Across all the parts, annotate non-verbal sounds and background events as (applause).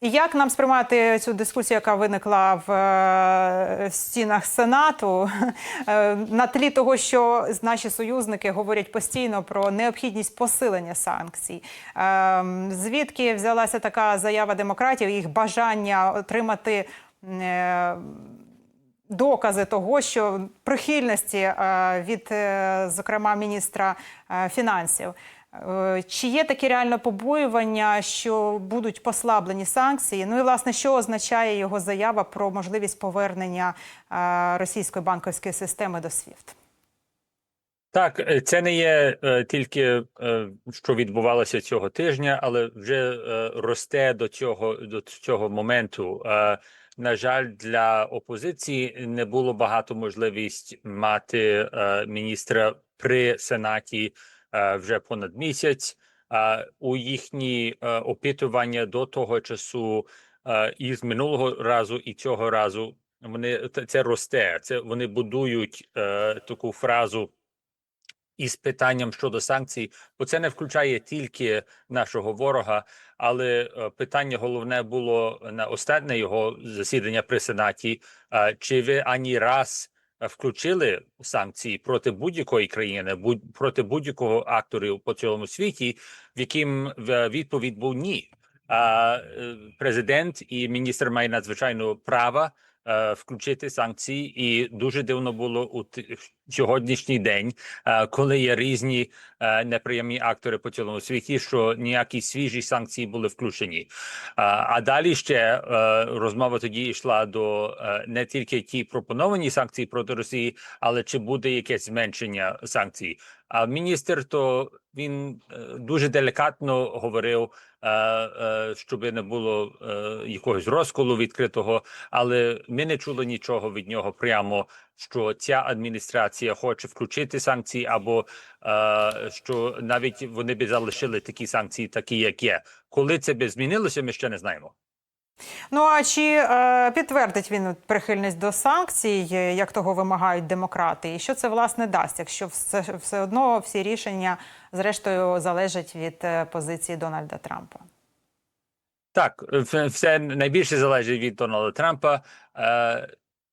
Як нам сприймати цю дискусію, яка виникла в е, стінах Сенату, (laughs) е, на тлі того, що наші союзники говорять постійно про необхідність посилення санкцій? Е, Звідки взялася така заява демократів, їх бажання отримати докази того, що прихильності е, від, е, зокрема, міністра е, фінансів? Чи є такі реально побоювання, що будуть послаблені санкції? Ну і власне, що означає його заява про можливість повернення російської банківської системи до СВІФТ? Так, це не є тільки що відбувалося цього тижня, але вже росте до цього до цього моменту. На жаль, для опозиції не було багато можливість мати е, міністра при сенаті е, вже понад місяць. Е, у їхні е, опитування до того часу е, і з минулого разу, і цього разу вони це- росте. Це вони будують е, таку фразу із питанням щодо санкцій, бо це не включає тільки нашого ворога, але е, питання головне було на останнє його засідання при сенаті. Чи ви ані раз включили санкції проти будь-якої країни, будь проти будь-якого акторів по цілому світі, в яким відповідь був ні? А е, президент і міністр має надзвичайно права включити санкції, і дуже дивно було у сьогоднішній день, е, коли є різні е, неприємні актори по цілому світі, що ніякі свіжі санкції були включені. А, далі ще е, розмова тоді йшла до е, не тільки ті пропоновані санкції проти Росії, але чи буде якесь зменшення санкцій. А міністр то він е, дуже делікатно говорив, е, е, щоб не було якогось розколу відкритого, але ми не чули нічого від нього прямо, що ця адміністрація хоче включити санкції, або що навіть вони би залишили такі санкції, такі як є. Коли це би змінилося, ми ще не знаємо. Ну а чи е, підтвердить він прихильність до санкцій, е, як того вимагають демократи? І що це власне дасть, якщо все, все одно всі рішення зрештою залежать від е, позиції Дональда Трампа? Так, все, все найбільше залежить від Дональда Трампа. Е,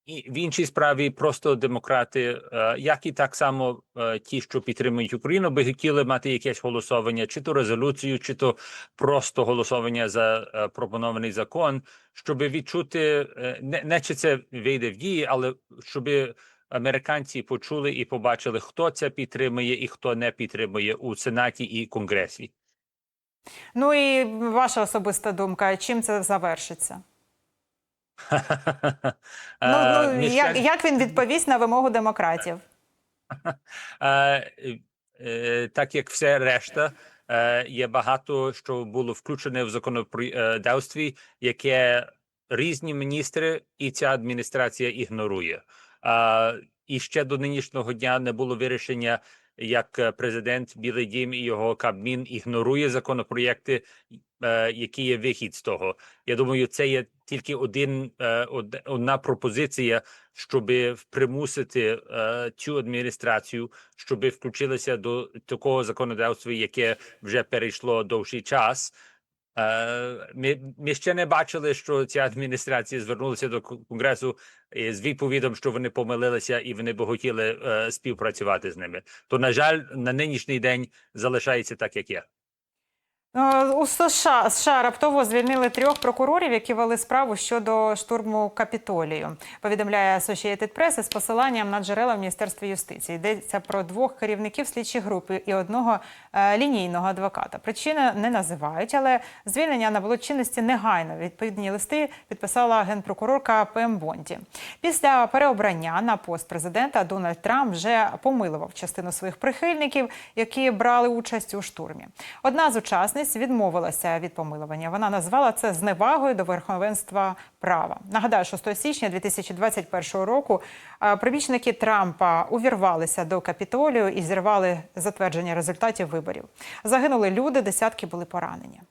і в іншій справі просто демократи, е, як і так само е, ті, що підтримують Україну, би хотіли мати якесь голосування, чи то резолюцію, чи то просто голосування за е, пропонований закон, щоб відчути не, не чи це вийде в дії, але щоб американці почули і побачили, хто це підтримує і хто не підтримує у Сенаті і Конгресі. Ну і ваша особиста думка, чим це завершиться? (laughs) Ну, Е, ну як, як він відповість на вимогу демократів? (laughs) Е, е, так як все решта, є багато що було включене в законодавстві, яке різні міністри і ця адміністрація ігнорує. І ще до нинішнього дня не було вирішення, як е, президент Білий Дім і його Кабмін ігнорує законопроєкти, е, які є вихід з того. Я думаю, це є тільки один е, одна пропозиція, щоб примусити цю адміністрацію, щоб включилася до такого законодавства, яке вже перейшло довший час. Е, Ми, ми ще не бачили, що ця адміністрація звернулася до конгресу з відповідом, що вони помилилися і вони б хотіли е, співпрацювати з ними. То на жаль, на нинішній день залишається так, як є. Е, У США, США раптово звільнили трьох прокурорів, які вели справу щодо штурму Капітолію. Повідомляє Associated Press із посиланням на джерела в Міністерстві юстиції. Йдеться про двох керівників слідчої групи і одного е, лінійного адвоката. Причини не називають, але звільнення набуло чинності негайно. Відповідні листи підписала генпрокурорка ПМ Бонді. Після переобрання на пост президента Дональд Трамп вже помилував частину своїх прихильників, які брали участь у штурмі. Одна з учасниць відмовилася від помилування. Вона назвала це зневагою до верховенства права. Нагадаю, 6 січня 2021 року е, прибічники Трампа увірвалися до Капітолію і зірвали затвердження результатів виборів. Загинули люди, десятки були поранені.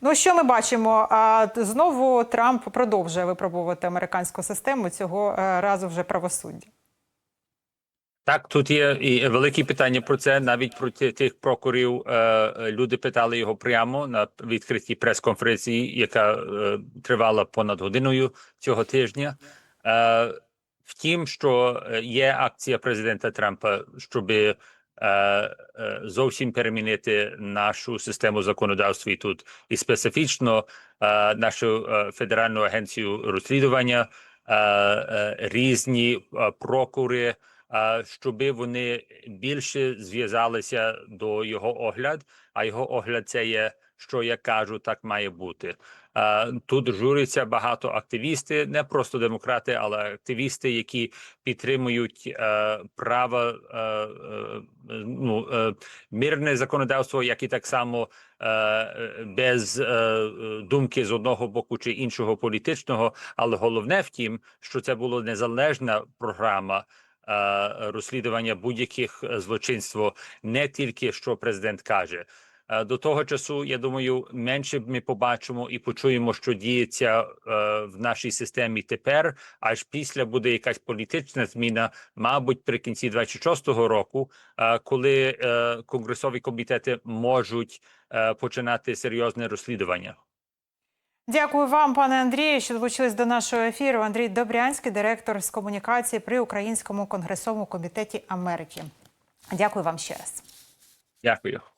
Ну, що ми бачимо? Знову Трамп продовжує випробувати американську систему цього е, разу вже правосуддя. Так, тут є і великі питання про це. Навіть про тих прокурів е, люди питали його прямо на відкритій прес-конференції, яка е, тривала понад годиною цього тижня. Е, втім, що е, є акція президента Трампа, щоб е, е, зовсім перемінити нашу систему законодавства і тут, і специфічно е, нашу е, федеральну агенцію розслідування, е, е, різні е, прокури щоб вони більше зв'язалися до його огляд. А його огляд це є, що я кажу, так має бути. Тут журиться багато активісти, не просто демократи, але активісти, які підтримують е, право е, е, ну, мирне законодавство, як і так само без думки з одного боку чи іншого політичного. Але головне в тім, що це була незалежна програма розслідування будь-яких е, злочинств, не тільки що президент каже. Е, До того часу, я думаю, менше ми побачимо і почуємо, що діється е, в нашій системі тепер. Аж після буде якась політична зміна, мабуть, при кінці 26-го року, е, коли е, конгресові комітети можуть е, починати серйозне розслідування. Дякую вам, пане Андрію, що долучились до нашого ефіру. Андрій Добрянський, директор з комунікації при Українському конгресовому комітеті Америки. Дякую вам ще раз. Дякую.